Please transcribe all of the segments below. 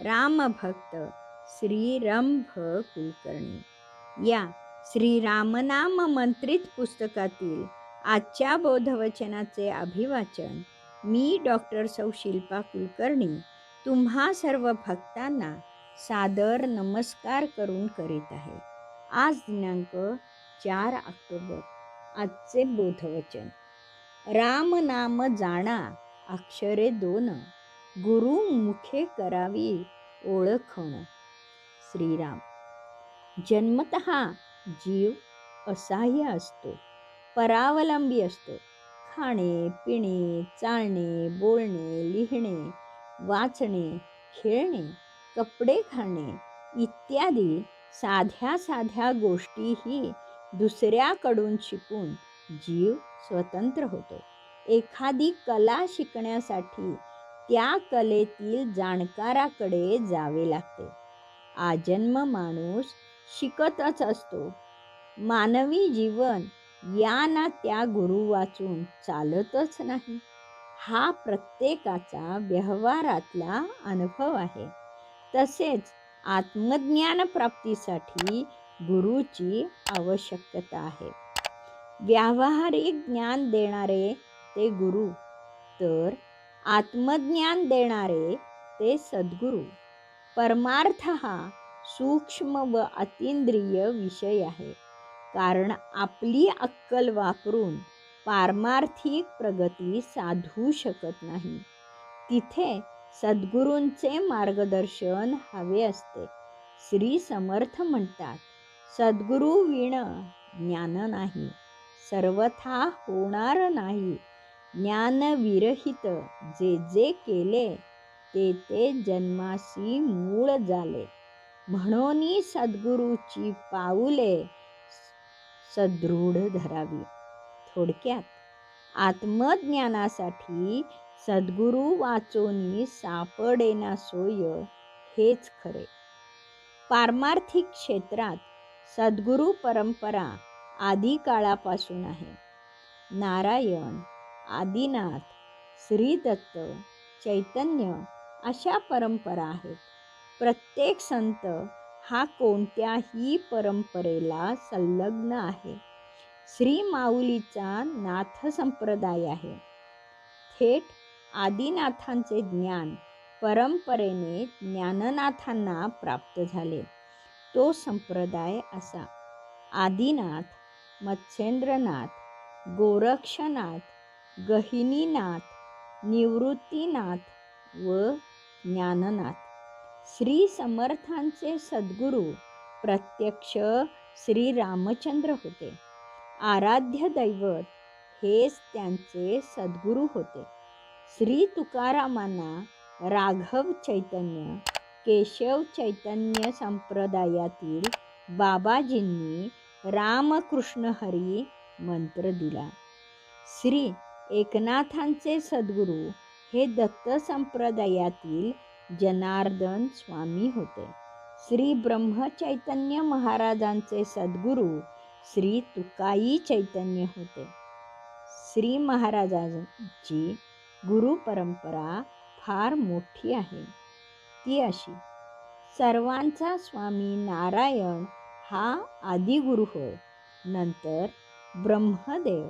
रामभक्त श्री रंभ कुलकर्णी या श्रीरामनाम मंत्रित पुस्तकातील आजच्या बोधवचनाचे अभिवाचन मी डॉक्टर सौ शिल्पा कुलकर्णी तुम्हा सर्व भक्तांना सादर नमस्कार करून करीत आहे. आज दिनांक चार ऑक्टोबर आजचे बोधवचन. राम नाम जाणा अक्षरे दोन. गुरु मुखे करावी ओळखण. श्रीराम. जन्मत जीव असहाय्य असतो परावलंबी असतो. खाणे पिणे चालणे बोलणे लिहिणे वाचणे खेळणे कपडे घालणे इत्यादी साध्या साध्या गोष्टीही दुसऱ्याकडून शिकून जीव स्वतंत्र होतो. एखादी कला शिकण्यासाठी त्या कलेतील जाणकाराकडे जावे लागते. आजन्म माणूस शिकतच असतो. मानवी जीवन या ना त्या गुरु वाचून चालतच नाही. हा प्रत्येकाचा व्यवहारातला अनुभव आहे. तसेच आत्मज्ञान प्राप्तीसाठी गुरुची आवश्यकता आहे. व्यावहारिक ज्ञान देणारे ते गुरु तर आत्मज्ञान देणारे ते सद्गुरू. परमार्थ हा सूक्ष्म व अतिंद्रिय विषय आहे. कारण आपली अक्कल वापरून पारमार्थिक प्रगती साधू शकत नाही. तिथे सद्गुरूंचे मार्गदर्शन हवे असते. श्री समर्थ म्हणतात सद्गुरू विण ज्ञान नाही सर्वथा होणार नाही ज्ञानविरहित जे जे केले ते ते जन्मासी मूळ झाले. म्हणून सद्गुरूची पाऊले सदृढ धरावी. थोडक्यात आत्मज्ञानासाठी सद्गुरू वाचोनी सापडेना सोय हेच खरे. पारमार्थिक क्षेत्रात सद्गुरू परंपरा आदी काळापासून आहे. नारायण आदिनाथ श्रीदत्त चैतन्य अशा परंपरा आहेत. प्रत्येक संत हा कोणत्याही परंपरेला संलग्न आहे. श्री माऊलीचा नाथ संप्रदाय आहे. थेट आदिनाथांचे ज्ञान परंपरेने ज्ञाननाथांना प्राप्त झाले. तो संप्रदाय असा. आदिनाथ मत्स्येंद्रनाथ गोरक्षनाथ गहिनीनाथ निवृत्तीनाथ व ज्ञाननाथ. श्री समर्थांचे सद्गुरू प्रत्यक्ष श्री रामचंद्र होते. आराध्य दैवत हेच त्यांचे सद्गुरू होते. श्री तुकारामांना राघव चैतन्य केशव चैतन्य संप्रदायातील बाबाजींनी रामकृष्ण हरी मंत्र दिला. श्री एकनाथांचे सद्गुरू हे दत्त संप्रदायातील जनार्दन स्वामी होते. श्री ब्रह्मचैतन्य महाराजांचे सद्गुरू श्री तुकाई चैतन्य होते. श्री महाराजांची गुरु परंपरा फार मोठी आहे. ती अशी सर्वांचा स्वामी नारायण हा आदिगुरु होय. नंतर ब्रह्मदेव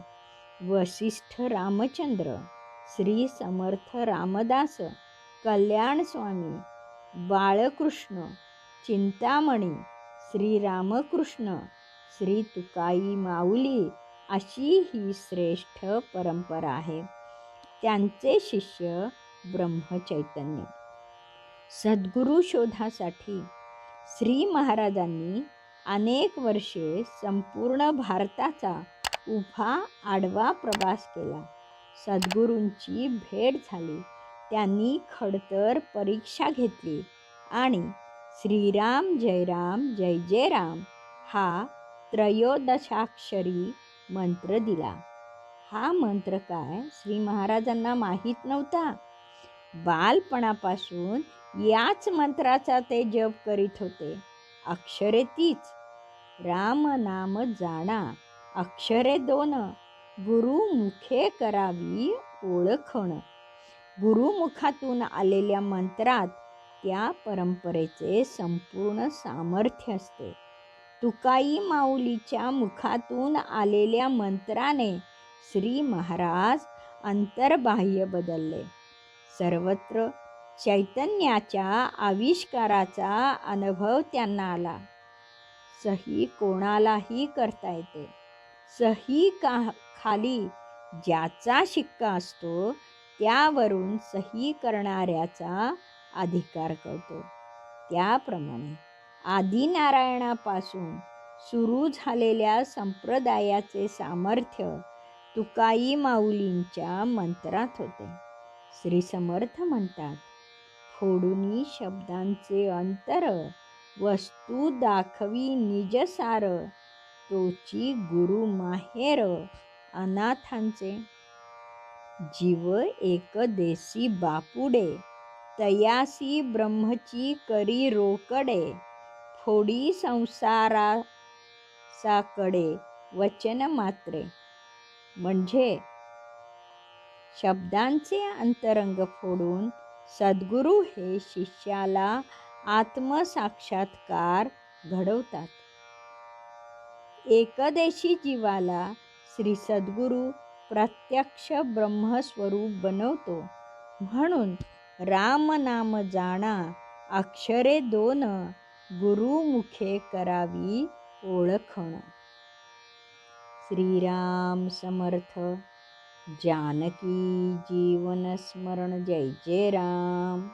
वसिष्ठ रामचंद्र श्री समर्थ रामदास कल्याण स्वामी बाळकृष्ण चिंतामणी श्री रामकृष्ण श्री तुकाई माऊली अशी ही श्रेष्ठ परंपरा आहे. त्यांचे शिष्य ब्रह्मचैतन्य. सद्गुरू शोधासाठी श्री महाराजांनी अनेक वर्षे संपूर्ण भारताचा उभा आडवा प्रवास केला. सद्गुरूंची भेट झाली. त्यांनी खडतर परीक्षा घेतली आणि श्रीराम जयराम जय जय राम हा त्रयोदशाक्षरी मंत्र दिला. हा मंत्र काय? श्री महाराजांना माहीत नव्हता. बालपणापासून याच मंत्राचा ते जप करीत होते. अक्षरे तीच. राम नाम जाणा. अक्षरे दोन. गुरुमुखे करावी ओळखण. गुरुमुखातून आलेल्या मंत्रात त्या परंपरेचे संपूर्ण सामर्थ्य असते. तुकाई माऊलीच्या मुखातून आलेल्या मंत्राने श्री महाराज अंतर्बाह्य बदलले. सर्वत्र चैतन्याच्या आविष्काराचा अनुभव त्यांना आला. सही कोणालाही करता येते. सही का खाली ज्याचा शिक्का असतो त्यावरून सही करणाऱ्याचा अधिकार करतो त्याप्रमाणे आदिनारायणापासून सुरू झालेल्या संप्रदायाचे सामर्थ्य तुकाई माऊलींच्या मंत्रात होते. श्री समर्थ म्हणतात फोडुनी शब्दांचे अंतर वस्तू दाखवी निजसार तोची गुरु माहेर अनाथांचे. जीव एक देसी बापुडे तयासी ब्रह्मची करी रोकडे फोडी संसारासाकडे वचन मात्रे. म्हणजे शब्दांचे अंतरंग फोडून सद्गुरू हे शिष्याला आत्मसाक्षात्कार घडवतात. एकदेशी जीवाला श्री सद्गुरू प्रत्यक्ष ब्रह्मस्वरूप बनवतो. म्हणून राम नाम जाणा अक्षरे दोन गुरुमुखे करावी ओळखण. श्रीराम समर्थ जानकी जीवन स्मरण जय जय राम.